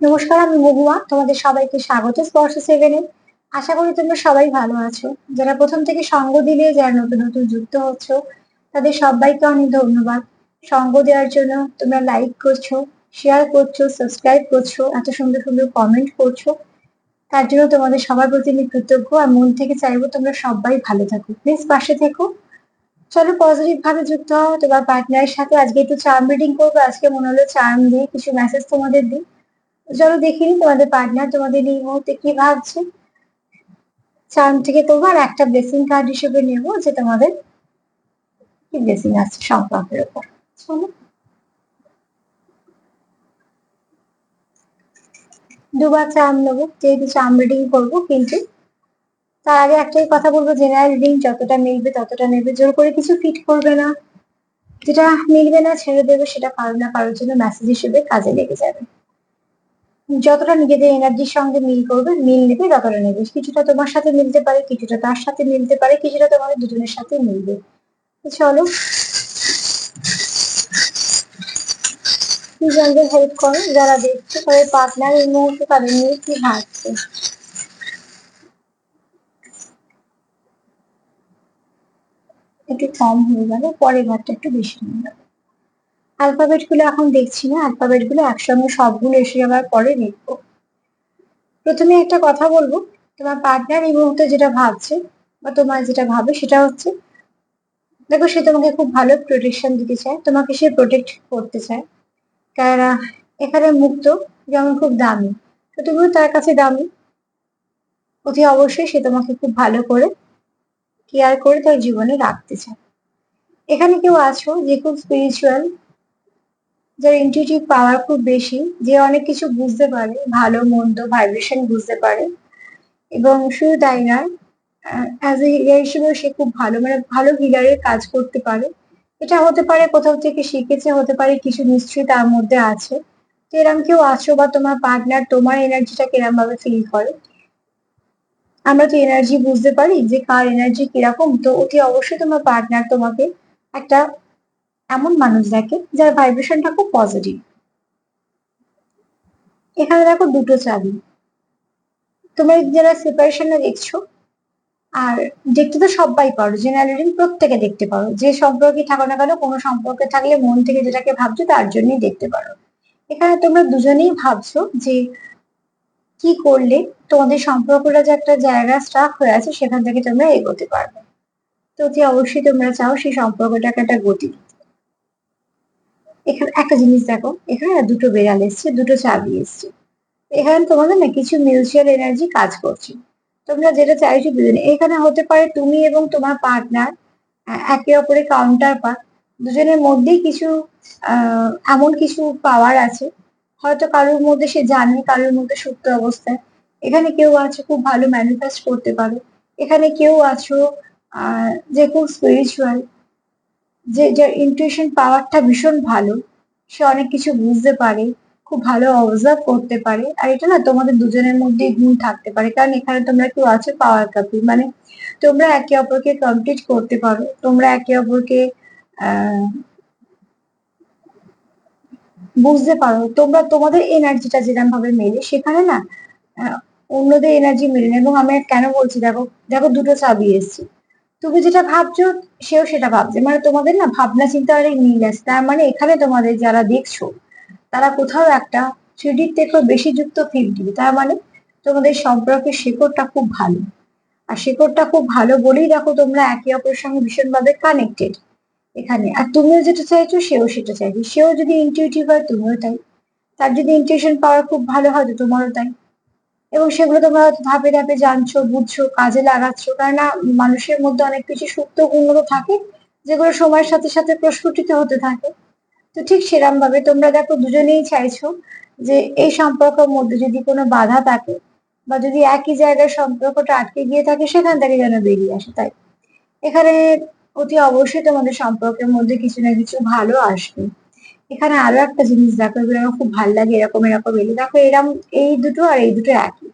নমস্কার, আমি মহুয়া। তোমাদের সবাইকে স্বাগত স্পর্শ সেভেনে আশা করি তোমরা সবাই ভালো আছো। যারা প্রথম থেকে সঙ্গ দিলে, যারা নতুন নতুন যুক্ত হচ্ছ, তাদের সবাইকে অনেক ধন্যবাদ। সঙ্গ দেওয়ার জন্য তোমরা লাইক করছ শেয়ার করছ সাবস্ক্রাইব করছ, এত সুন্দর সুন্দর কমেন্ট করছ। তার জন্য তোমাদের সবার প্রতি আমি কৃতজ্ঞ। আর মন থেকে চাইব তোমরা সবাই ভালো থাকো। প্লিজ পাশে থেকো। চলো পজিটিভ ভাবে যুক্ত হও। তোমার পার্টনারের সাথে আজকে একটু চার্ম রিডিং করব। আজকে মনে হলো চার্ম দিয়ে কিছু মেসেজ তোমাদের দিই। চলো দেখিনি, তোমাদের পার্টনার তোমাদের এই মুহূর্তে কি ভাবছে? চার্ম থেকে আর একটা ব্লেসিং কার্ড হিসেবে নেব, যে তোমাদের কি ব্লেসিং আছে সম্পর্কের উপর। চলো। দুবার চার্ম নেব, যেহেতু চার্ম রিডিং করব, কিন্তু তার আগে একটাই কথা বলব জেনারেল রিডিং যতটা মিলবে ততটা নেবে। জোর করে কিছু ফিট করবে না। যেটা মিলবে না ছেড়ে দেবে, সেটা কারও না কারোর জন্য মেসেজ হিসেবে কাজে লেগে যাবে। যতটা নিজেদের এনার্জির সঙ্গে মিল করবে, মিল নেবে ততটা নেবে। কিছুটা তোমার সাথে মিলতে পারে, কিছুটা তার সাথে মিলতে পারে, কিছুটা তোমাদের দুজনের সাথে মিলবে। চলো। দুজনকে হেল্প করো, যারা দেখছে তাদের পার্টনার এই মুহূর্তে তাদের নিয়ে কি ভাবছে একটু কম হয়ে গেল, পরের ভাতটা একটু বেশি হয়ে গেল। অ্যালফাবেটগুলো এখন দেখছি না। অ্যালফাবেটগুলো একসঙ্গে সবগুলো এসে যাওয়ার পরে দেখব। প্রথমে একটা কথা বলব। তোমার পার্টনার এই মুহূর্তে যেটা ভাবছে বা তোমার যেটা ভাবে সেটা হচ্ছে, দেখো সে তোমাকে খুব ভালো প্রোটেকশন দিতে চায়, তোমাকে সে প্রোটেক্ট করতে চায়। কেননা এখানে মুক্ত যেমন খুব দামি। তো তুমিও তার কাছে দামি। অতি অবশ্যই সে তোমাকে খুব ভালো করে কেয়ার করে তার জীবনে রাখতে চায়। এখানে কেউ আছো যে খুব স্পিরিচুয়াল যার ইনটিউটিভ পাওয়ার খুব বেশি, যে অনেক কিছু বুঝতে পারে, ভালো, মন্দ ভাইব্রেশন বুঝতে পারে। এবং শুধু তাই নয় অ্যাজ এ হিলার হিসেবেও সে খুব ভালো মানে ভালো হিলারের কাজ করতে পারে। এটা হতে পারে কোথাও থেকে শিখেছে, হতে পারে কিছু নিশ্চয়ই তার মধ্যে আছে। তো এরম কেউ আছো বা তোমার পার্টনার তোমার এনার্জিটা কিরম ভাবে ফিল করে? আমরা তো এনার্জি বুঝতে পারি যে কার এনার্জি কীরকম, তো অতি অবশ্যই তোমার পার্টনার তোমাকে একটা এমন মানুষ দেখে যার ভাইব্রেশনটা খুব পজিটিভ এখানে দেখো দুটো চাবি। তোমরা যারা সেপারেশনে দেখছ, আর দেখতে তো সবাই পারো জেনারেলি প্রত্যেকে দেখতে পারো। যে সম্পর্কে থাকো না কেন, কোনো সম্পর্কে থাকলে মন থেকে যেটাকে ভাবছ তার জন্যই দেখতে পারো। এখানে তোমরা দুজনেই ভাবছ যে কি করলে তোমাদের সম্পর্কটা যে একটা জায়গা স্টাক হয়ে আছে, সেখান থেকে তোমরা এগোতে পারবে। তো অবশ্যই তোমরা চাও সেই সম্পর্কটাকে একটা গতি এখানে একটা জিনিস দেখো, এখানে দুটো বেড়াল এসছে, দুটো চাবি এসছে। এখানে তোমাদের না কিছু মিউচুয়াল এনার্জি কাজ করছে। তোমরা যেটা চাইছো দুজনে এখানে হতে পারে তুমি এবং তোমার পার্টনার একে অপরের কাউন্টার পার্ট দুজনের মধ্যেই কিছু এমন কিছু পাওয়ার আছে। হয়তো কারোর মধ্যে সে জানে, কারোর মধ্যে সুপ্ত অবস্থায় এখানে কেউ আছে, খুব ভালো ম্যানিফেস্ট করতে পারে। এখানে কেউ আছো যে খুব স্পিরিচুয়াল যে যার ইন্টুইশন পাওয়ারটা ভীষণ ভালো, সে অনেক কিছু বুঝতে পারে, খুব ভালো অবজার্ভ করতে পারে, আর এটা না তোমাদের দুজনের মধ্যে গুণ থাকতে পারে, কারণ এখানে তোমরা কেউ আছো পাওয়ার কাপি মানে তোমরা একে অপরকে কমপ্লিট করতে পারো, তোমরা একে অপরকে বুঝতে পারো, তোমরা তোমাদের এনার্জিটা যেরকম ভাবে মেলে, সেখানে না অন্যদের এনার্জি মেলে না, এবং আমি কেন বলছি, দেখো দেখো দুটো চাবি এসছে। তুমি যেটা ভাবছ, সেও সেটা ভাবছে। মানে তোমাদের না ভাবনা চিন্তা অনেক মিল আছে। তার মানে এখানে তোমাদের যারা দেখছ, তারা কোথাও একটা থ্রিডির থেকেও বেশি যুক্ত ফিফটি তার মানে তোমাদের সম্পর্কের শেকড়টা খুব ভালো। আর শেকড়টা খুব ভালো বলেই দেখো তোমরা একে অপরের সঙ্গে ভীষণভাবে কানেক্টেড এখানে। আর তুমিও যেটা চাইছো, সেও সেটা চাইছে সেও যদি ইনটিউটিভ হয়, তুমিও তাই। তার যদি ইনটিউশন পাওয়ার খুব ভালো হয় তোমারও তাই। এবং সেগুলো তোমরা ধাপে ধাপে জানছো, বুঝছ, কাজে লাগাচ্ছ। কেননা মানুষের মধ্যে অনেক কিছু সুপ্ত গুণগুলো থাকে, যেগুলো সময়ের সাথে সাথে প্রস্ফুটিত হতে থাকে। তো ঠিক সেরম ভাবে তোমরা দেখো দুজনেই চাইছো যে এই সম্পর্কের মধ্যে যদি কোনো বাধা থাকে বা যদি একই জায়গায় সম্পর্কটা আটকে গিয়ে থাকে, সেখান থেকে যেন বেরিয়ে আসে, তাই। এখানে অতি অবশ্যই তোমাদের সম্পর্কের মধ্যে কিছু না কিছু ভালো আসবে। এখানে আরও একটা জিনিস দেখো, এগুলো আমার খুব ভালো লাগে, এরকম এরকম, এলে। দেখো এরকম এই দুটো আর এই দুটো একই।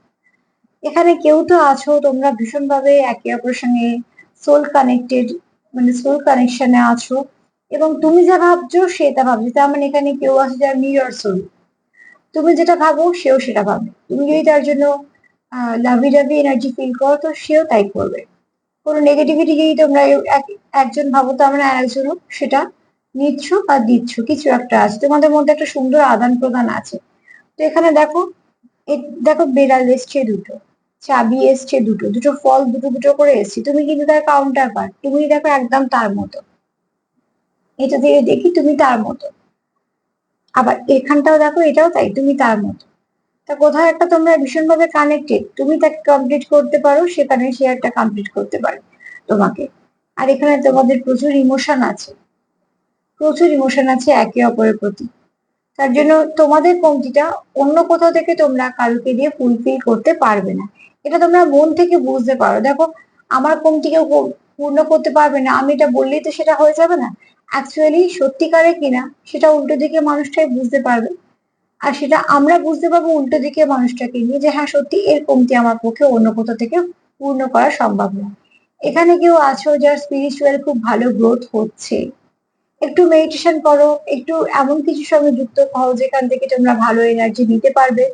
এখানে কেউ তো আছো, তোমরা ভীষণভাবে একে অপরের সঙ্গে সোল কানেক্টেড মানে সোল কানেকশনে আছো। এবং তুমি যা ভাবছ, সে তা ভাবছ। তার মানে এখানে কেউ আছে যার মিরর সোল তুমি যেটা ভাবো, সেও সেটা ভাবে তুমি যদি তার জন্য লাভি লাভি এনার্জি ফিল করো, তো সেও তাই করবে। কোনো নেগেটিভিটি যদি তোমরা একজন ভাবো তো আমরা একজনও সেটা নিচ্ছ আর দিচ্ছ কিছু একটা আছে। তোমাদের মধ্যে একটা সুন্দর আদান প্রদান আছে। তো এখানে দেখো দেখো বেড়াল এসছে দুটো, চাবি এসছে দুটো দুটো ফল দুটো দুটো করে এসছে। তুমি কিন্তু তার কাউন্টার পার তুমি দেখো একদম তার মতো। এটা দিয়ে দেখি তুমি তার মতো। আবার এখানটাও দেখো, এটাও তাই, তুমি তার মতো। তা কোথাও একটা তোমরা ভীষণভাবে কানেক্টেড তুমি তাকে কমপ্লিট করতে পারো, সেখানে সে একটা কমপ্লিট করতে পারে তোমাকে। আর এখানে তোমাদের প্রচুর ইমোশন আছে। প্রচুর ইমোশন আছে একে অপরের প্রতি। তার জন্য তোমাদের কমতিটা অন্য কোথাও থেকে তোমরা কারোকে দিয়ে ফুলফিল করতে পারবে না। এটা তোমরা মন থেকে বুঝতে পারো। দেখো, আমার কমতি কেউ পূর্ণ করতে পারবে না। আমি এটা বললেই তো সেটা হয়ে যাবে না। অ্যাকচুয়ালি সত্যিকারে কিনা সেটা উল্টো দিকে মানুষটাই বুঝতে পারবে। আর সেটা আমরা বুঝতে পারব উল্টো দিকে মানুষটাকে নিয়ে যে হ্যাঁ সত্যি এর কমতি আমার পক্ষে অন্য কোথাও থেকে পূর্ণ করা সম্ভব নয় এখানে কেউ আছো যার স্পিরিচুয়াল খুব ভালো গ্রোথ হচ্ছে। একটু মেডিটেশন করো, একটু এমন কিছুর সঙ্গে যুক্ত হও যেখান থেকে তোমরা ভালো এনার্জি নিতে পারবে,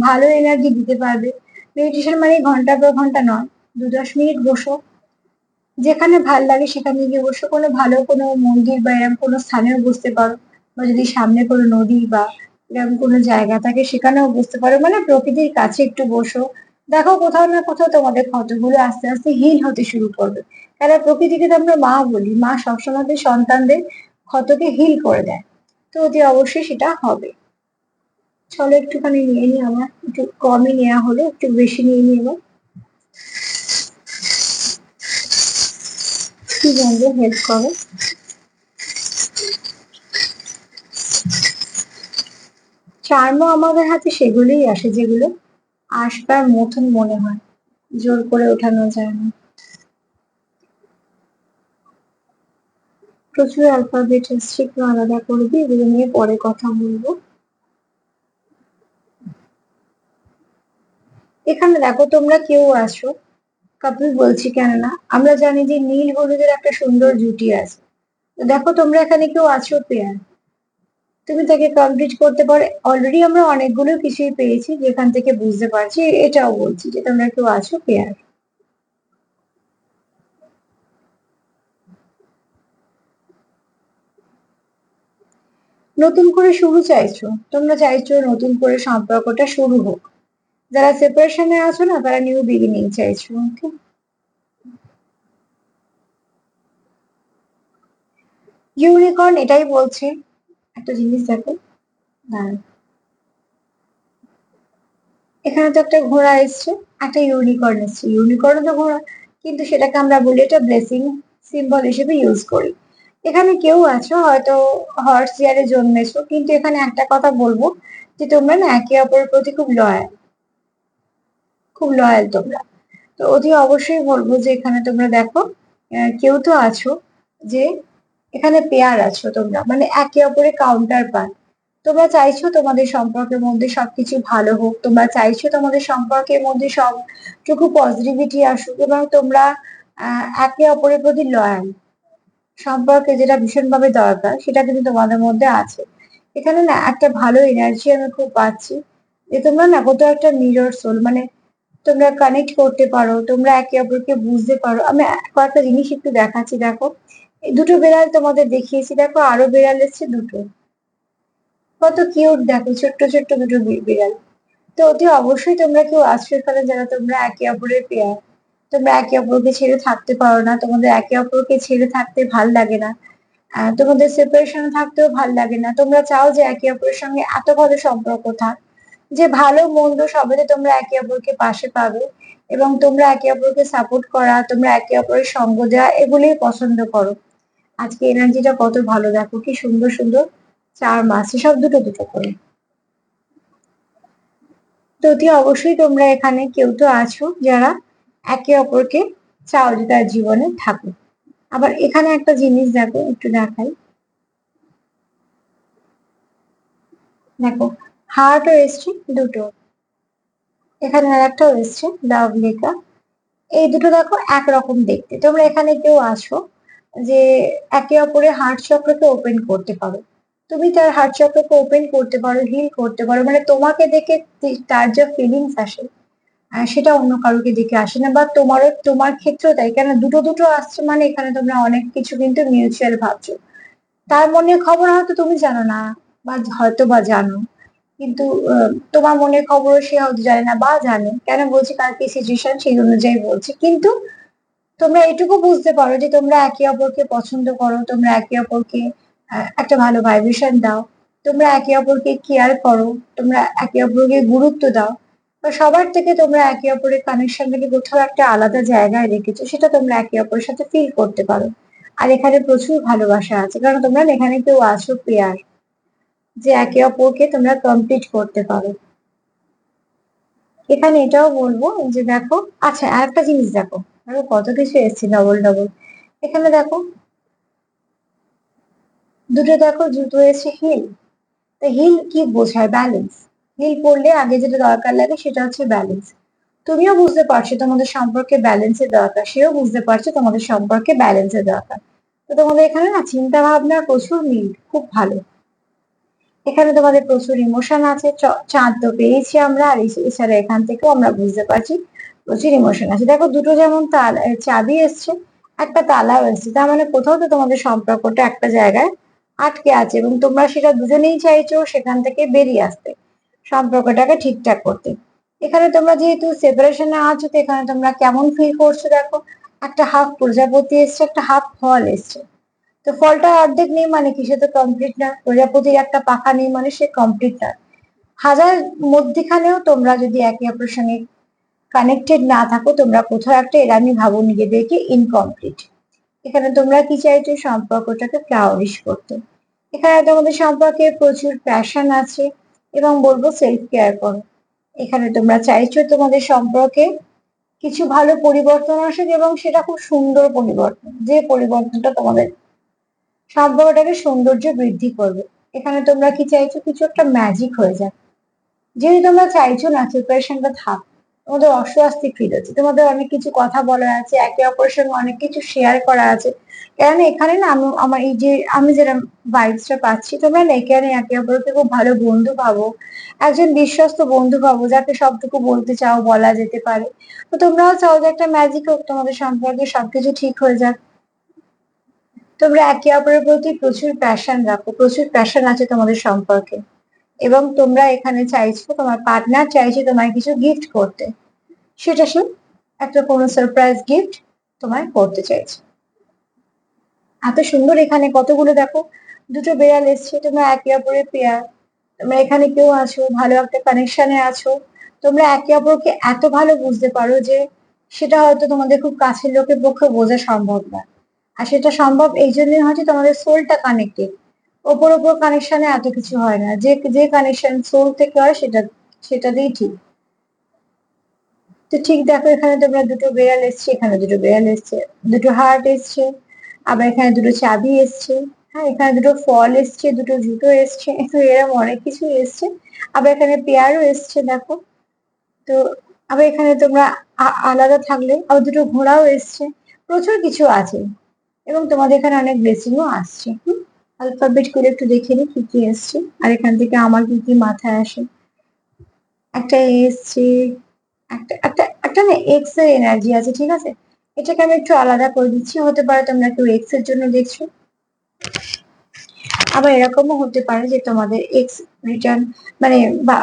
ভালো এনার্জি দিতে পারবে। মেডিটেশন মানে ঘণ্টা পর ঘণ্টা নয়, দু দশ মিনিট বসো। যেখানে ভালো লাগে সেখানে গিয়ে বসো। কোনো ভালো কোনো মন্দির বা এরকম কোনো স্থানেও বসতে পারো বা যদি সামনে কোনো নদী বা এরকম কোনো জায়গা থাকে সেখানেও বসতে পারো। মানে প্রকৃতির কাছে একটু বসো। দেখো কোথাও না কোথাও তোমাদের ক্ষতগুলো আস্তে আস্তে হিল হতে শুরু করবে। কারণ প্রকৃতিকে তো আমরা মা বলি। মা সবসময় সন্তানদের ক্ষতকে হিল করে দেয়। তো অতি অবশ্যই সেটা হবে। চলো একটুখানি নিয়ে নিই আমার। একটু কমই নেওয়া হলো, একটু বেশি নিয়ে নিই এবার। কি জানবে হেল্প করো। চার্মও আমাদের হাতে সেগুলোই আসে যেগুলো আসবার মতন মনে হয়। জোর করে ওঠানো যায় না। প্রচুর অ্যালফাবেট এসছে, একটু আলাদা করবি এগুলো নিয়ে পরে কথা বলব। এখানে দেখো তোমরা কেউ আসো কাপল বলছি কেন না? আমরা জানি যে নীল হলুদের একটা সুন্দর জুটি আছে। দেখো তোমরা এখানে কেউ আছো পেয়ার? তুমি তাকে কমপ্লিট করতে পারো। অলরেডি আমরা অনেকগুলো কিছুই পেয়েছি, যেখান থেকে বুঝতে পারছি, এটাও বলছি যে তোমরা কেউ আছো পেয়ার? নতুন করে শুরু চাইছো, তোমরা চাইছো নতুন করে সম্পর্কটা শুরু হোক। যারা সেপারেশনে আছো না, তারা নিউ বিগিনিং চাইছো ওকে ইউনিকর্ন এটাই বলছে। একটা জিনিস দেখো। এখানে তো একটা ঘোড়া এসছে, একটা ইউনিকর্ন এসছে। ইউনিকর্ন তো ঘোড়া, কিন্তু সেটাকে আমরা বলি এটা ব্লেসিং সিম্বল হিসেবে ইউজ করি। এখানে কেউ আছো, হয়তো হর্স ইয়ারে জন্মেছো, কিন্তু এখানে একটা কথা বলব, যে তোমরা না একে অপরের প্রতি খুব লয়াল খুব লয়াল তোমরা। তো অতি অবশ্যই বলব যে এখানে তোমরা দেখো কেউ তো আছো, যে এখানে পেয়ার আছো তোমরা মানে একে অপরের কাউন্টার পার্ট তোমরা চাইছো তোমাদের সম্পর্কের মধ্যে সবকিছু ভালো হোক, তোমরা চাইছো তোমাদের সম্পর্কের মধ্যে সবটুকু পজিটিভিটি আসুক, এবং তোমরা একে অপরের প্রতি লয়াল সম্পর্কে যেটা ভীষণভাবে দরকার, সেটা কিন্তু তোমাদের মধ্যে আছে। এখানে না একটা ভালো এনার্জি আমি খুব পাচ্ছি যে তোমরা না কত একটা মিরর সোল মানে তোমরা কানেক্ট করতে পারো, তোমরা একে অপরকে বুঝতে পারো। আমি কয়েকটা জিনিস একটু দেখাচ্ছি, দেখো। দুটো বেড়াল তোমাদের দেখিয়েছি, দেখো আরও বেড়াল এসছে দুটো। কত কিউট দেখো ছোট্ট ছোট্ট দুটো বেড়াল। তো অতি অবশ্যই তোমরা কেউ আছো এখানে যারা তোমরা একে অপরের পেয়ার তোমরা একে অপরকে ছেড়ে থাকতে পারো না। তোমাদের একে অপরকে ছেড়ে থাকতে ভালো লাগে না। তোমাদের সেপারেশন থাকতেও ভালো লাগে না। তোমরা চাও যে একে অপরের সঙ্গে এত ভালো সম্পর্ক থাক, যে ভালো, মন্দ সবেতে তোমরা একে অপরকে পাশে পাবে এবং তোমরা একে অপরকে সাপোর্ট করা, তোমরা একে অপরের সঙ্গ দেওয়া এগুলোই পছন্দ করো। আজকে এনার্জিটা কত ভালো, দেখো কি সুন্দর সুন্দর চার মাস সব দুটো দুটো করে। তো অবশ্যই তোমরা এখানে কেউ তো আছো যারা একে অপরকে চাও যে তার জীবনে থাকুক আবার এখানে একটা জিনিস দেখো, একটু দেখাই। দেখো, হার্টও এসছে, দুটো। এখানে আর একটাও এসছে লাভ লেখা এই দুটো দেখো একরকম দেখতে। তোমরা এখানে কেউ আসো যে একে অপরের হার্ট চক্রকে ওপেন করতে পারো। তুমি তার হার্ট চক্রকে ওপেন করতে পারো হিল করতে পারো। মানে তোমাকে দেখে তার যা ফিলিংস আসে সেটা অন্য কারোকে দেখে আসে না। বা তোমারও, তোমার ক্ষেত্রেও তাই। কেন দুটো দুটো আসছে মানে এখানে তোমরা অনেক কিছু কিন্তু মিউচুয়াল ভাবছ। তার মনের খবর হয়তো তুমি জানো না, বা হয়তো বা জানো। কিন্তু তোমার মনের খবর সে হয়তো জানে না, বা জানে। কেন বলছি? কার কি সিচুয়েশন সেই অনুযায়ী বলছি। কিন্তু তোমরা এটুকু বুঝতে পারো যে তোমরা একে অপরকে পছন্দ করো, তোমরা একে অপরকে একটা ভালো ভাইব্রেশন দাও। তোমরা একে অপরকে কেয়ার করো, তোমরা একে অপরকে গুরুত্ব দাও। বা সবার থেকে তোমরা একে অপরের কানেকশনটাকে কোথাও একটা আলাদা জায়গায় রেখেছো, সেটা তোমরা একে অপরের সাথে ফিল করতে পারো। আর এখানে প্রচুর ভালোবাসা আছে, কারণ তোমরা এখানে কেউ আছো পেয়ার যে একে অপরকে তোমরা কমপ্লিট করতে পারো। এখানে এটাও বলব যে দেখো আচ্ছা আর একটা জিনিস দেখো দেখো কত কিছু এসছে ডবল ডবল এখানে দেখো, দুটো দেখো জুতো এসে হিল তা হিল কি বোঝায়? ব্যালেন্স হিল পড়লে আগে যেটা দরকার লাগে সেটা হচ্ছে ব্যালেন্স তুমিও বুঝতে পারছ তোমাদের সম্পর্কে ব্যালেন্সের দরকার, সেও বুঝতে পারছে তোমাদের সম্পর্কে ব্যালেন্সের দরকার। তো তোমাদের এখানে না চিন্তা ভাবনার প্রচুর মিল খুব ভালো। এখানে তোমাদের প্রচুর ইমোশন আছে চাঁদ তো পেয়েছি আমরা, আর এছাড়া এখান থেকেও আমরা বুঝতে পারছি প্রচুর ইমোশন আছে। দেখো দুটো যেমন তাল চাবি এসছে, একটা তালাও এসছে, তার মানে কোথাও তো তোমাদের সম্পর্কটা একটা জায়গায় আটকে আছে এবং তোমরা সেটা দুজনেই চাইছো সেখান থেকে বেরিয়ে আসতে। সম্পর্কটাকে ঠিকঠাক করতে। এখানে তোমরা যেহেতু সেপারেশনে আছো, তো এখানে তোমরা কেমন ফিল করছ দেখো? একটা হাফ প্রজাপতি এসছে, একটা হাফ ফল এসছে। তো ফলটা অর্ধেক নেই মানে কি সে তো কমপ্লিট না? প্রজাপতির একটা পাখা নেই মানে সে কমপ্লিট না। হাজার মধ্যিখানেও তোমরা যদি একে অপরের সঙ্গে কানেক্টেড না থাকো, তোমরা কোথাও একটা এরামি ভাবো নিজেদেরকে ইনকমপ্লিট এখানে তোমরা কি চাইছো? সম্পর্কটাকে ফ্লাওয়ারিশ করতে। এখানে তোমাদের সম্পর্কে প্রচুর প্যাশন আছে। এবং বলব সেলফ কেয়ার করো। এখানে তোমরা চাইছো তোমাদের সম্পর্কে কিছু ভালো পরিবর্তন আসুক এবং সেটা খুব সুন্দর পরিবর্তন। যে পরিবর্তনটা তোমাদের সম্পর্কটাকে সৌন্দর্য বৃদ্ধি করবে। এখানে তোমরা কি চাইছো? কিছু একটা ম্যাজিক হয়ে যাক। যেহেতু তোমরা চাইছো না প্রিপারেশনটা থাক। তোমাদের অস্বস্তি ফিল হচ্ছে তোমাদের অনেক কিছু কথা বলার আছে, একে অপরের সঙ্গে অনেক কিছু শেয়ার করা আছে। কেননা এখানে না আমি, আমার এই যে, আমি যেটা ভাইবসটা পাচ্ছি তোমরা না এখানে একে অপরকে খুব ভালো বন্ধু ভাবো, একজন বিশ্বস্ত বন্ধু ভাবো, যাকে সবটুকু বলতে চাও, বলা যেতে পারে। তো তোমরাও চাও যে একটা ম্যাজিক হোক, তোমাদের সম্পর্কে সবকিছু ঠিক হয়ে যাক। তোমরা একে অপরের প্রতি প্রচুর প্যাশন রাখো, প্রচুর প্যাশন আছে তোমাদের সম্পর্কে। এবং তোমরা এখানে চাইছো, তোমার পার্টনার চাইছে তোমায় কিছু গিফট করতে। সেটা সে একটা কোনো সারপ্রাইজ গিফট তোমায় করতে চাইছে। এত সুন্দর এখানে কতগুলো দেখো, দুটো বেড়াল এসছে, তোমরা একে অপরের পেয়ার তোমরা এখানে কেউ আছো, ভালো একটা কানেকশনে আছো। তোমরা একে অপরকে এত ভালো বুঝতে পারো যে সেটা হয়তো তোমাদের খুব কাছের লোকের পক্ষে বোঝা সম্ভব না। আর সেটা সম্ভব এই জন্যই হচ্ছে তোমাদের সোলটা কানেক্টেড ওপর ওপর কানেকশনে এত কিছু হয় না। যে যে কানেকশন সোল থেকে হয়, সেটা সেটা দিয়েই ঠিক। তো ঠিক দেখো, এখানে তোমরা দুটো বেড়াল এসছে, এখানে দুটো বেড়াল এসছে, দুটো হার্ট এসছে, আবার এখানে দুটো চাবি এসছে হ্যাঁ এখানে দুটো ফল এসছে, দুটো জুতো এসছে, তো এরকম অনেক কিছু এসছে। আবার এখানে পেয়ারও এসছে, দেখো। তো আবার এখানে তোমরা আলাদা থাকলে, আবার দুটো ঘোড়াও এসছে। প্রচুর কিছু আছে। এবং তোমাদের এখানে অনেক ব্লেসিংও আসছে, হুম? অ্যালফাবেট করে একটু দেখে নিই কি কি এসছে। আর এখান থেকে আমার কি কি মাথায় আসে। একটা এ এসছে, একটা একটা একটা না এক্সের এনার্জি আছে, ঠিক আছে? এটাকে আমি একটু আলাদা করে দিচ্ছি, হতে পারে তোমরা কেউ এক্সের জন্য দেখছ। আবার এরকমও হতে পারে যে তোমাদের এক্স রিটার্ন মানে বা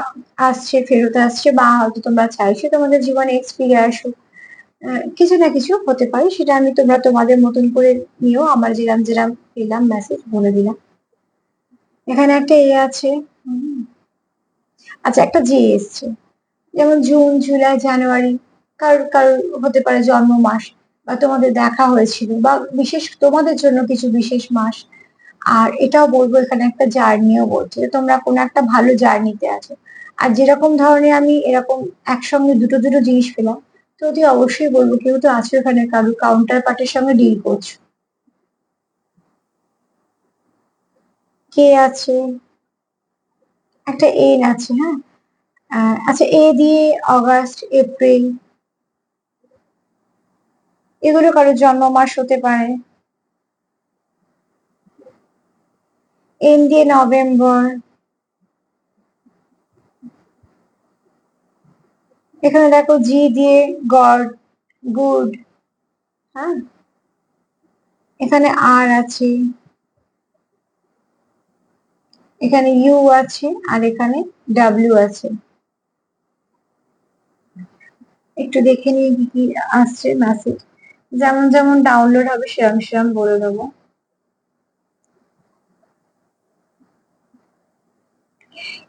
আসছে, ফেরত আসছে, বা হয়তো তোমরা চাইছো তোমাদের জীবনে এক্স ফিরে আসুক। কিছু না কিছু হতে পারে, সেটা আমি তোমরা তোমাদের মতন করে নিও, আমার যেরাম যেরাম পেলাম মেসেজ বলে দিলাম। এখানে একটা এ আছে। আচ্ছা একটা জে এসছে। যেমন জুন জুলাই জানুয়ারি কারোর কারোর হতে পারে জন্ম মাস বা তোমাদের দেখা হয়েছিল বা বিশেষ তোমাদের জন্য কিছু বিশেষ মাস। আর এটাও বলব, এখানে একটা জার্নিও বলছে যে তোমরা কোনো একটা ভালো জার্নিতে আছো। আর যেরকম ধরনের আমি এরকম একসঙ্গে দুটো দুটো জিনিস পেলাম, তো অবশ্যই বলব, কেউ তো আছো এখানে কারও কাউন্টার পার্টের সঙ্গে ডিল করছ। কে আছে? একটা এন আছে হ্যাঁ? আচ্ছা এ দিয়ে অগাস্ট এপ্রিল এগুলো কারও জন্ম মাস হতে পারে। এন দিয়ে নভেম্বর এখানে দেখো জি দিয়ে গড গুড হ্যাঁ? এখানে আর আছে। এখানে ইউ আছে আর এখানে ডাব্লিউ আছে। একটু দেখে নিয়ে কি কি আসছে মেসেজ যেমন যেমন ডাউনলোড হবে, সেরম সেরম বলে দেবো।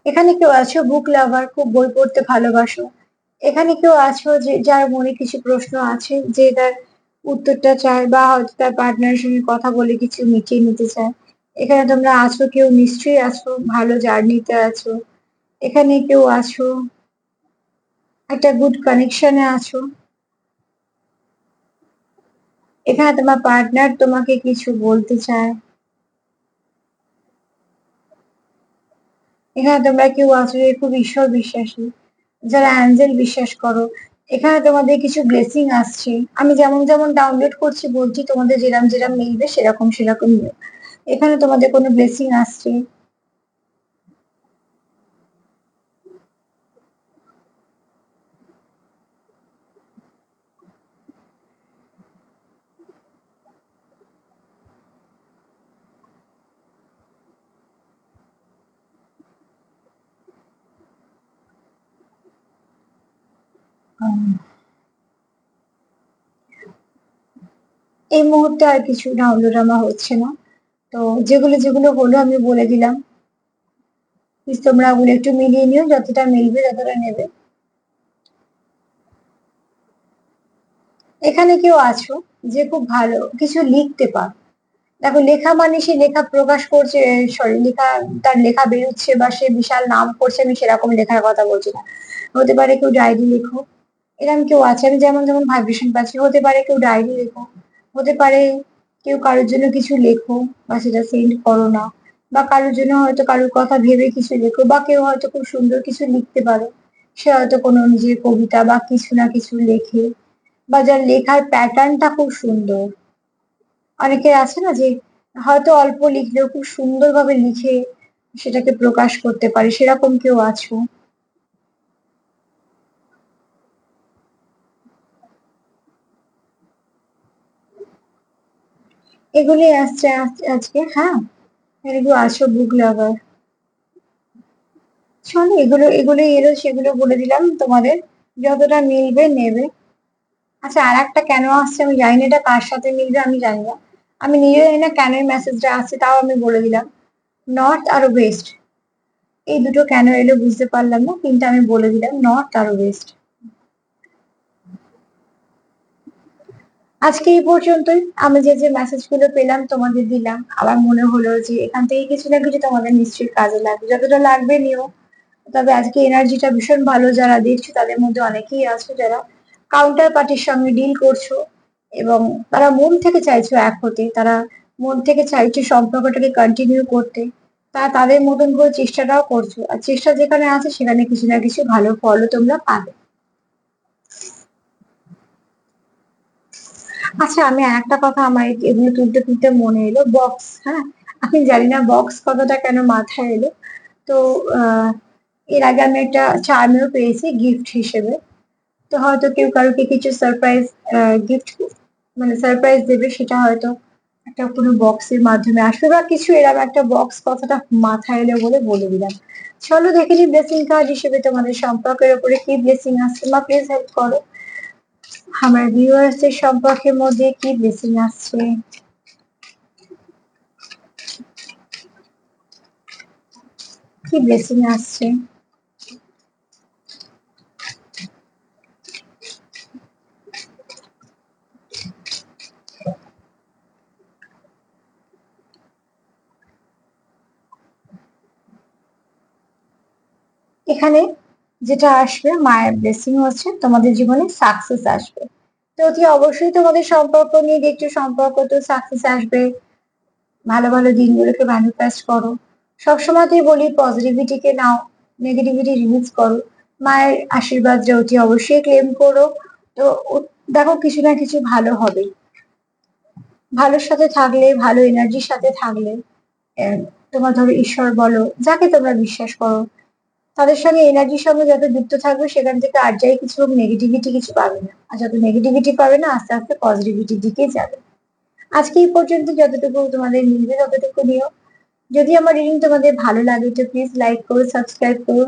এখানে কেউ আছো? বুক লাভার খুব বই পড়তে ভালোবাসো। এখানে কেউ আছো যে, যার মনে কিছু প্রশ্ন আছে, যে তার উত্তরটা চায় বা হয়তো তার পার্টনারের সঙ্গে কথা বলে কিছু মিটিয়ে নিতে চায়? এখানে তোমরা আছো, কেউ নিশ্চয়ই আছো, ভালো জার্নিতে আছো। এখানে কেউ আছো, একটা গুড কানেকশনে আছো। এখানে তোমার পার্টনার তোমাকে কিছু বলতে চায়। এখানে তোমরা কেউ আছো যে খুব ঈশ্বর বিশ্বাসী, যারা অ্যাঞ্জেল বিশ্বাস করো। এখানে তোমাদের কিছু ব্লেসিং আসছে। আমি যেমন যেমন ডাউনলোড করছি, বলছি, তোমাদের যেরকম যেরকম মিলবে সেরকম সেরকম নিও। এখানে তোমাদের কোনো ব্লেসিং আসছে? এই মুহূর্তে আর কিছু ডাউনলোড আমার হচ্ছে না। তো যেগুলো যেগুলো হলো আমি বলে দিলাম। প্লিজ তোমরা ওগুলো একটু মিলিয়ে নিও, যতটা মিলবে ততটা নেবে। এখানে কেউ আছো যে খুব ভালো কিছু লিখতে পার। দেখো, লেখা মানে সে লেখা প্রকাশ করছে সরি লেখা, তার লেখা বেরোচ্ছে বা সে বিশাল নাম করছে, আমি সেরকম লেখার কথা বলছি না। হতে পারে কেউ ডায়েরি লেখো এরকম কেউ আছে, আমি যেমন যেমন ভাইব্রেশন পাচ্ছি, হতে পারে কেউ ডায়েরি লেখো, হতে পারে কেউ কারোর জন্য কিছু লেখো বা সেটা সেন্ড করো না, বা কারোর জন্য হয়তো কারোর কথা ভেবে কিছু লেখো, বা কেউ হয়তো খুব সুন্দর কিছু লিখতে পারো। সে হয়তো কোনো নিজের কবিতা বা কিছু না কিছু লেখে, বা যার লেখার প্যাটার্নটা খুব সুন্দর। অনেকের আছে না যে হয়তো অল্প লিখলেও খুব সুন্দরভাবে লিখে সেটাকে প্রকাশ করতে পারে, সেরকম কেউ আছো? এগুলি আসছে আজকে হ্যাঁ? এগুলো আসো বুক লাভার চলো এগুলো এগুলো এলো, সেগুলো বলে দিলাম তোমাদের। যতটা মিলবে নেবে। আচ্ছা আর একটা কেন আসছে আমি জানি না, এটা কার সাথে মিলবে আমি জানি না। আমি নিজে জানি না কেন মেসেজটা আসছে, তাও আমি বলে দিলাম। নর্থ আর ওয়েস্ট এই দুটো কেন এলো বুঝতে পারলাম না কিন্তু আমি বলে দিলাম নর্থ আর ওয়েস্ট আজকে এই পর্যন্তই। আমি যে যে মেসেজগুলো পেলাম, তোমাদের দিলাম, আমার মনে হলো যে, এখান থেকে কিছু না কিছু তোমাদের নিশ্চয়ই কাজে লাগবে। যতটা লাগবে নিও। তবে আজকে এনার্জিটা ভীষণ ভালো যারা দেখছ, তাদের মধ্যে অনেকেই আছে যারা কাউন্টার পার্টির সঙ্গে ডিল করছ এবং তারা মন থেকে চাইছো এক হতে, তারা মন থেকে চাইছো সম্পর্কটাকে কন্টিনিউ করতে তারা তাদের মতন করে চেষ্টাটাও করছ। আর চেষ্টা যেখানে আছে, সেখানে কিছু না কিছু ভালো ফলও তোমরা পাবে। আচ্ছা আমি একটা কথা আমার এগুলো তুলতে তুলতে মনে এলো। বক্স হ্যাঁ? আমি জানি না বক্স কথাটা কেন মাথায় এলো। তো এর আগে আমি একটা চার্মেও পেয়েছি গিফট হিসেবে। তো হয়তো কেউ কারোকে কিছু সারপ্রাইজ গিফট মানে সারপ্রাইজ দেবে, সেটা হয়তো একটা কোনো বক্সের মাধ্যমে আসবে বা কিছু এরকম একটা বক্স কথাটা মাথায় এলো বলে বলে দিলাম। চলো দেখে নি ব্লেসিং কার্ড হিসেবে তোমাদের সম্পর্কের উপরে কি ব্লেসিং আসছে বা প্লিজ হেল্প করো। আমার ভিউয়ার্সদের সম্পর্কের মধ্যে কি ব্লেসিং আসছে? কি ব্লেসিং আসছে এখানে যেটা আসবে, মায়ের ব্লেসিং হচ্ছে তোমাদের জীবনে সাকসেস আসবে। তো অতি অবশ্যই তোমাদের সম্পর্ক নিয়ে দেখছ সম্পর্ক, তো সাকসেস আসবে। ভালো ভালো দিনগুলোকে ম্যানিফেস্ট করো। সবসময়তেই বলি পজিটিভিটিকে নাও নেগেটিভিটি রিলিজ করো। মায়ের আশীর্বাদটা অতি অবশ্যই ক্লেম করো। তো দেখো কিছু না কিছু ভালো হবে। ভালোর সাথে থাকলে, ভালো এনার্জির সাথে থাকলে তোমার ধরো ঈশ্বর বলো, যাকে তোমরা বিশ্বাস করো তাদের সঙ্গে এনার্জির সঙ্গে যত যুক্ত থাকবে, সেখান থেকে আর যাই কিছু হোক নেগেটিভিটি কিছু পাবে না। আর যত নেগেটিভিটি পাবে না, আস্তে আস্তে পজিটিভিটির দিকে যাবে। আজকে এই পর্যন্ত যতটুকু তোমাদের মিলবে ততটুকু নিও। যদি আমার রিডিং তোমাদের ভালো লাগে, তো প্লিজ লাইক করো সাবস্ক্রাইব করো।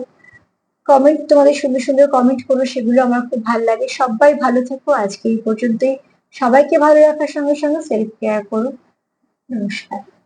কমেন্ট তোমাদের সুন্দর সুন্দর কমেন্ট করো, সেগুলো আমার খুব ভালো লাগে। সবাই ভালো থেকো, আজকে এই পর্যন্তই। সবাইকে ভালো রাখার সঙ্গে সঙ্গে সেলফ কেয়ার করো। নমস্কার।